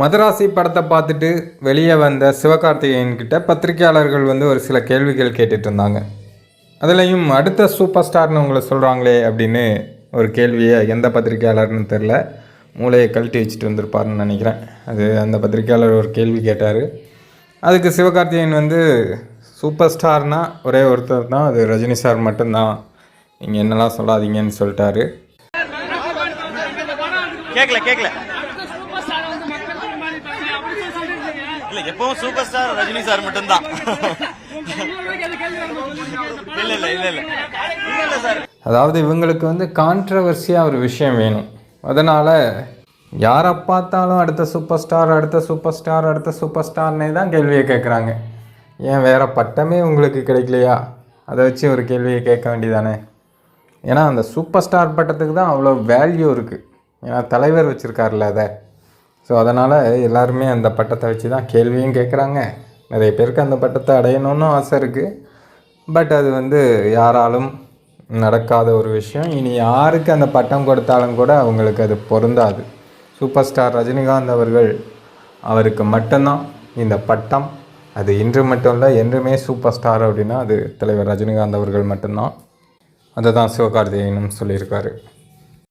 மதராசி படத்தை பார்த்துட்டு வெளியே வந்த சிவகார்த்திகேயன் கிட்ட பத்திரிக்கையாளர்கள் வந்து ஒரு சில கேள்விகள் கேட்டுட்டு இருந்தாங்க. அதுலேயும் அடுத்த சூப்பர் ஸ்டார்னு உங்களை சொல்கிறாங்களே அப்படின்னு ஒரு கேள்வியை எந்த பத்திரிக்கையாளர்னு தெரில மூளையை கழட்டி வச்சுட்டு வந்திருப்பாருன்னு நினைக்கிறேன். அது அந்த பத்திரிக்கையாளர் ஒரு கேள்வி கேட்டார். அதுக்கு சிவகார்த்திகேயன் வந்து சூப்பர் ஸ்டார்னால் ஒரே ஒருத்தர் தான் அது ரஜினி சார் மட்டும்தான். நீங்கள் என்னெல்லாம் சொல்லாதீங்கன்னு சொல்லிட்டாரு. கேட்கல கேட்கல இல்ல எப்பவும் சூப்பர் ஸ்டார் ரஜினி சார் மட்டும்தான். இல்ல இல்ல இல்ல இல்ல. இல்ல சார். அதாவது இவங்களுக்கு வந்து கான்ட்ரவர்சியாக ஒரு விஷயம் வேணும். அதனால் யாரை பார்த்தாலும் அடுத்த சூப்பர் ஸ்டார் அடுத்த சூப்பர் ஸ்டார் அடுத்த சூப்பர் ஸ்டார்னே தான் கேள்வியை கேட்குறாங்க ஏன் வேறு பட்டமே உங்களுக்கு கிடைக்கலையா? அதை வச்சு ஒரு கேள்வியை கேட்க வேண்டியதானே? ஏன்னா அந்த சூப்பர் ஸ்டார் பட்டத்துக்கு தான் அவ்வளோ வேல்யூ இருக்குது ஏன்னா தலைவர் வச்சுருக்கார்ல அதை. ஸோ அதனால் எல்லாருமே அந்த பட்டத்தை வச்சு தான் கேள்வியும் கேட்குறாங்க நிறைய பேருக்கு அந்த பட்டத்தை அடையணும்னு ஆசை இருக்குது பட் அது வந்து யாராலும் நடக்காத ஒரு விஷயம். இனி யாருக்கு அந்த பட்டம் கொடுத்தாலும் கூட அவங்களுக்கு அது பொருந்தாது. சூப்பர் ஸ்டார் ரஜினிகாந்த் அவர்கள் அவருக்கு மட்டும்தான் இந்த பட்டம். அது இன்று மட்டும் இல்லை என்றுமே சூப்பர் ஸ்டார் அப்படின்னா அது தலைவர் ரஜினிகாந்த் அவர்கள் மட்டும்தான். அதை தான் சிவகார்த்திகேயனும் சொல்லியிருக்காரு.